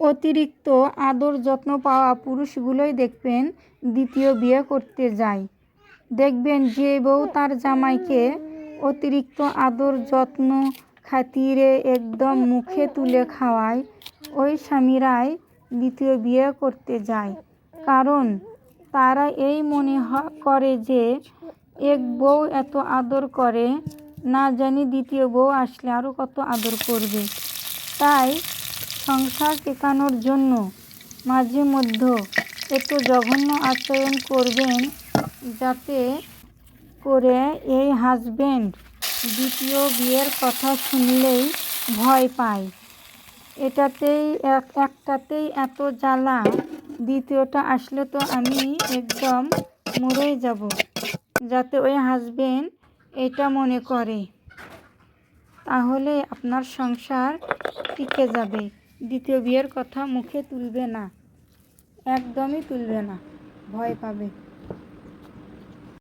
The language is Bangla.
অতিরিক্ত আদর যত্ন পাওয়া পুরুষগুলোই দেখবেন দ্বিতীয় বিয়ে করতে যায়। দেখবেন যে বউ তার জামাইকে অতিরিক্ত আদর যত্ন খাতিরে একদম মুখে তুলে খাওয়ায়, ওই স্বামীরাই দ্বিতীয় বিয়ে করতে যায়। কারণ তারা এই মনে করে যে এক বউ এত আদর করে, না জানি দ্বিতীয় বউ আসলে আরও কত আদর করবে। তাই সংসার টেকানোর জন্য মাঝে মধ্যে একটু জঘন্য আচরণ করবেন যাতে করে এই হাজবেন্ড দ্বিতীয় বিয়ের কথা শুনলেই ভয় পায়। এটাতেই এক, একটাতেই এত জ্বালা, দ্বিতীয়টা আসলে তো আমি একদম মরেই যাব, যাতে ওই হাজবেন্ড এটা মনে করে। তাহলে আপনার সংসার টিকে যাবে। দ্বিতীয় বিয়ের কথা মুখে তুলবে না একদমই তুলবে না ভয় পাবে।